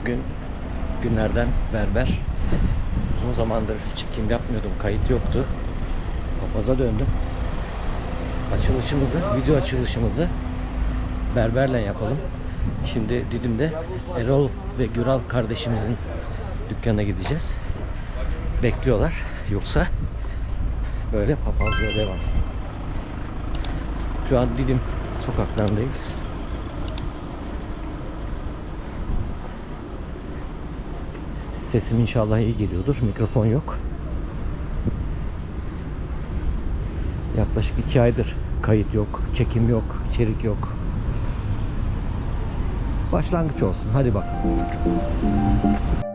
Bugün günlerden berber. Uzun zamandır çekim yapmıyordum, kayıt yoktu. Papaza döndüm. Açılışımızı, video açılışımızı berberle yapalım. Şimdi Didim'de Erol ve Güral kardeşimizin dükkanına gideceğiz. Bekliyorlar. Yoksa böyle papazlığa devam. Şu an Didim sokaklarındayız. Sesim inşallah iyi geliyordur. Mikrofon yok. Yaklaşık iki aydır kayıt yok, çekim yok, içerik yok. Başlangıç olsun. Hadi bakalım.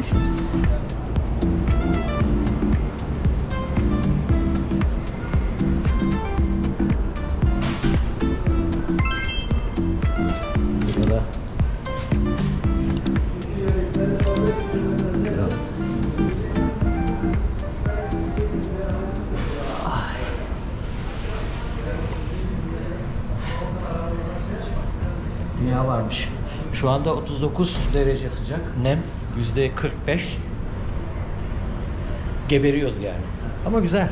Kral. Dünya varmış. Şu anda 39 derece sıcak. Nem yüzde 45. Geberiyoruz yani. Ama güzel.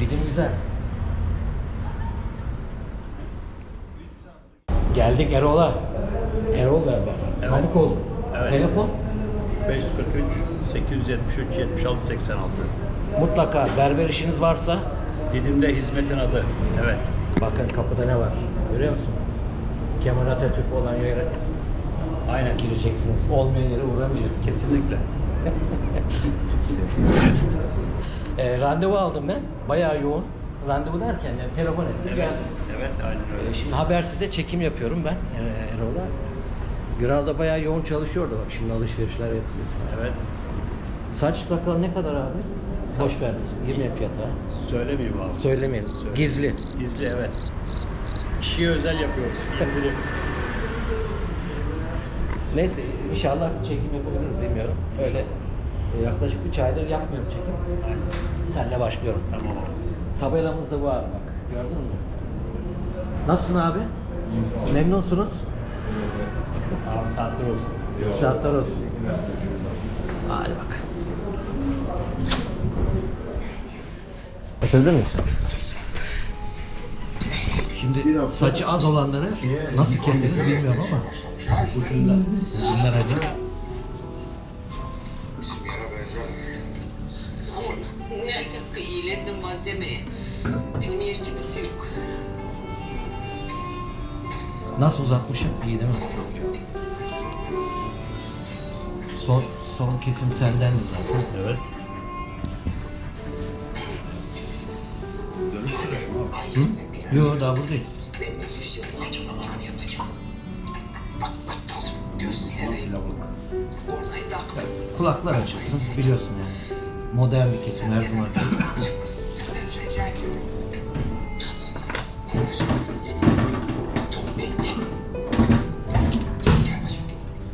Dilim güzel. Geldik Erol'a. Erol berber. Evet. Pamukoğlu. Evet. Telefon 543 873 76 86. mutlaka berber işiniz varsa Didim'de hizmetin adı. Evet. bakın kapıda ne var. Görüyor musun? Kemal Atatürk olan yere Aynen. gireceksiniz. Olmayan yere uğramayacaksınız. Kesinlikle. E, randevu aldım ben. Bayağı yoğun. Randevu derken yani telefon ettim. Evet. Evet, aynen E, öyle. şimdi Habersiz'de çekim yapıyorum ben Er- Erol'a. Güral da bayağı yoğun çalışıyordu bak şimdi alışverişler yapıyor falan. Evet. Saç sakal ne kadar abi? Boş ver. 20 fiyata. Söylemeyeyim abi. Söylemeyelim. Söyle. Gizli. Gizli evet. Kişiye özel yapıyoruz. Neyse inşallah çekim yapabiliriz bilmiyorum. Öyle e, yaklaşık 3 aydır yapmıyorum çekim. Aynen. Senle başlıyorum. Tamam abi. Tabelamız da bu abi bak. Gördün mü? Nasılsın abi? Memnunsunuz? Abi saatler olsun. Saatler olsun. Hadi bak. Öpebilir misin? Şimdi saçı az olanları nasıl keseriz bilmiyorum ama ucundan, ucundan acık. Bizim yere benzer. Ama birilerine malzemeye. Bizim yetkimiz yok. Nasıl uzatmışım? İyi değil mi? Çok iyi. Son, son kesim senden de zaten. Evet. Hı? Yok daha buradayız. Kulaklar açılsın biliyorsun yani. Modern bir kesim her zaman.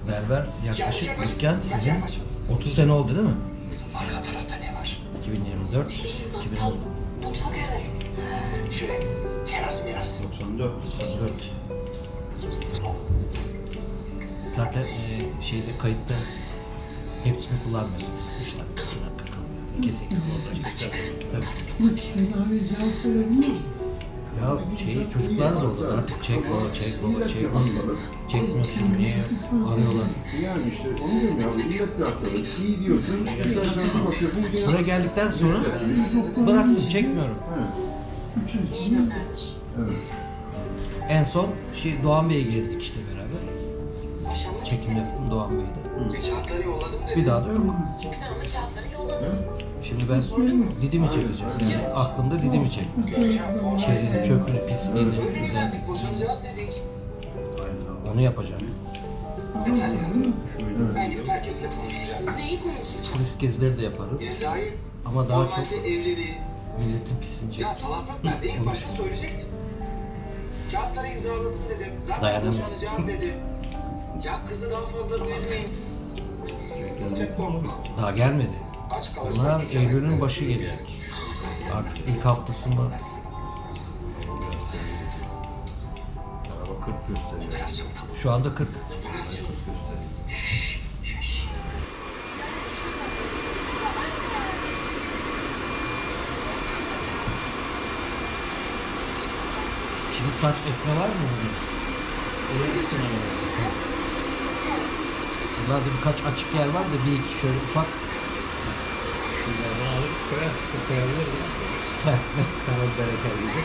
Berber yaklaşık dükkan sizin 30 sene oldu değil mi? Arka tarafta ne var? 2024, 2010, Mutfak herhalde. Şöyle teras miras. 94. 94. Zaten e, şeyde kayıtta hepsini kullanmıyorsun. İşte kesinlikle. Tabii. Abi cevap verebilir miyim? Ya şey çocuklar da orada da çek baba çek baba çek baba çekmiyorsun niye arıyorlar. Yani işte onu diyorum ya, millet bir hastalık. İyi diyorsun, bir bakıyorsun, gene... Buraya geldikten sonra bıraktım çekmiyorum. İyi göndermiş. evet. En son şey Doğan Bey'i gezdik işte beraber. Boşanmak Çekim Doğan Bey'de. Kağıtları yolladım dedi. Bir daha da yok. Sen ona kağıtları yolladın. Şimdi ben Didim'i çekeceğim. Yani aklımda Didim'i çekmek. Çevrenin çöpünü, pisliğini, Öyle evlendik boşanacağız dedik. Onu yapacağım. Yeter ya. Ben gidip herkesle konuşacağım. Neyi konuşacağım? Turist gezileri de yaparız. Cezayı Ama daha çok normalde evliliği. milletin pisini çek. Ya salaklık ben değil başta söyleyecektim. Kağıtları imzalasın dedim. Zaten Dayanamıyorum. boşanacağız dedim. Ya kızı daha fazla büyütmeyin. Tek korkma. Daha gelmedi. Aç kalırsan Bunlar. Eylül'ün başı gelecek. Artık ilk haftasında Araba 40 gösteriyor. Şu anda 40. Operasyon. Şimdi saç ekme var mı bugün? Bunlarda birkaç açık yer var da bir iki şöyle ufak. Şunlardan alıp koyar, işte koyabiliriz. Sen kanal bereket gibi.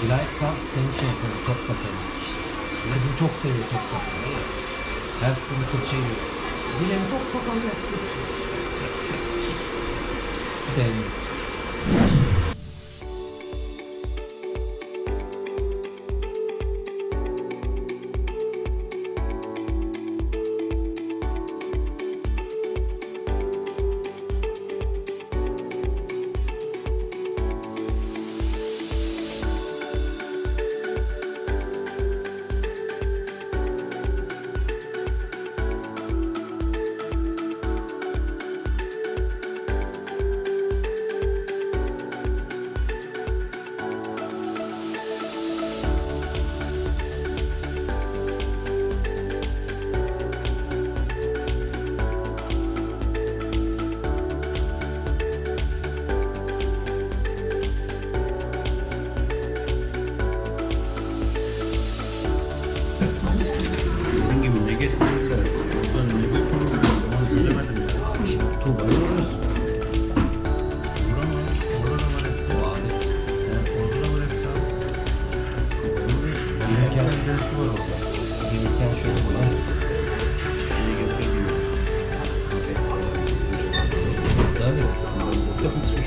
Dilay tam senin için yapıyoruz top sakalı. Kızım çok seviyor top sakalı. Her sıkıntı fırça yiyoruz. Dileğim top sakalı yaptı.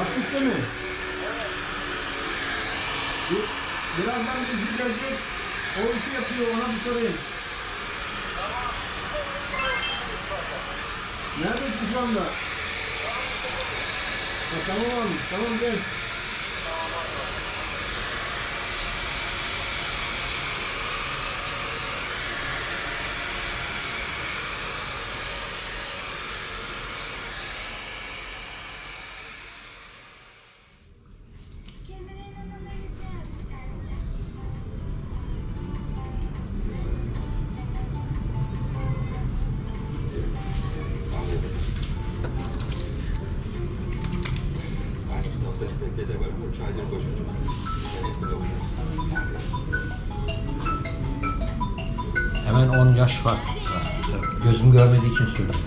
Aktif mi? Bir- Birazdan bizi gelecek. O işi yapıyor ona bir sorayım. Neredesin şu anda? Ha, tamam abi, tamam gel. Hemen 10 yaş fark. Gözüm görmediği için söyledim.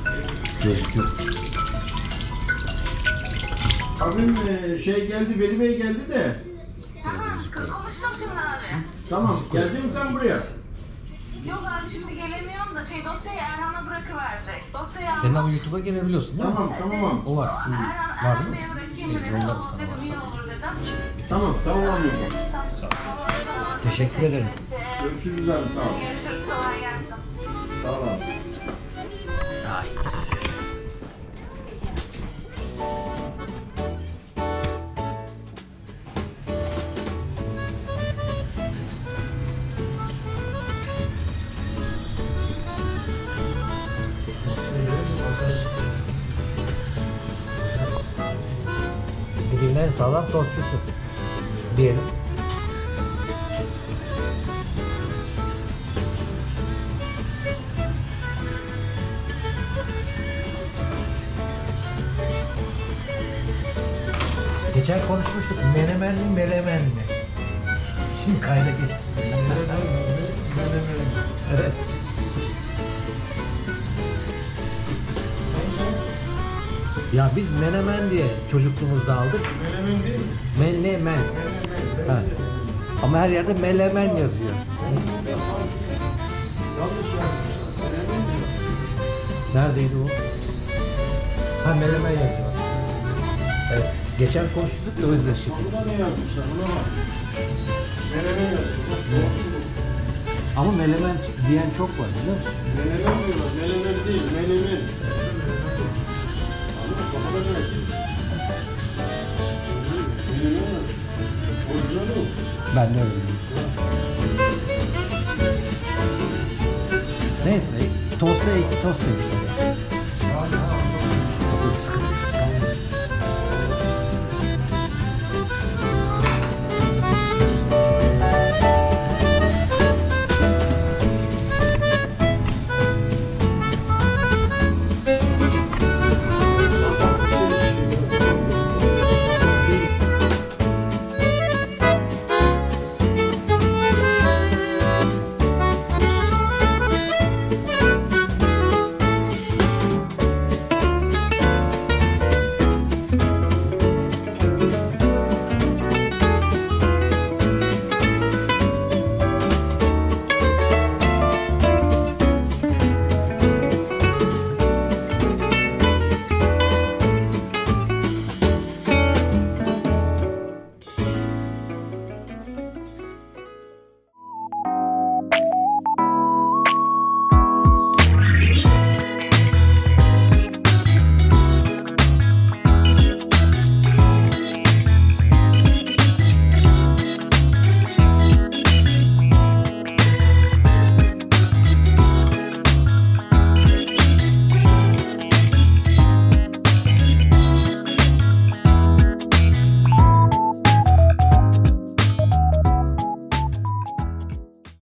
Gözlük yok. Abim e, şey geldi, Veli Bey geldi de. Konuştum şimdi abi. Tamam, geldin mi sen buraya? Yok abi şimdi gelemiyorum da şey dosyayı Erhan'a bırakıverecek. Dosyayı Senin ama YouTube'a girebiliyorsun değil mi? Tamam, tamam. O var. Erhan, Var Erhan değil Bey'e mi? bırakayım İyi, dedi. yollarız Tamam sana dedim iyi olur dedim. Tamam, tamam abim. Teşekkür ederim. Görüşürüz abi, ol. Görüşürüz kolay gelsin. Sağ ol abi. Ait. Bugün en sağlam tostçusu diyelim. Geçen konuşmuştuk. Menemen mi, melemen mi? Şimdi kayda geçti. evet. Ya biz menemen diye çocukluğumuzda aldık. Menemen değil mi? Menemen. Ha. Ama her yerde melemen yazıyor. Neredeydi o? Ha melemen yazıyor. Evet. Geçen konuştuk da o yüzden şimdi. Burada ne yazmışlar? Buna bak. Menemen yazıyor. Ama melemen diyen çok var biliyor musun? Menemen diyorlar, menemen değil, menemen. Anladın mı? Orijinali o. Ben de öyle biliyorum. Neyse, tosta iki tost demişler.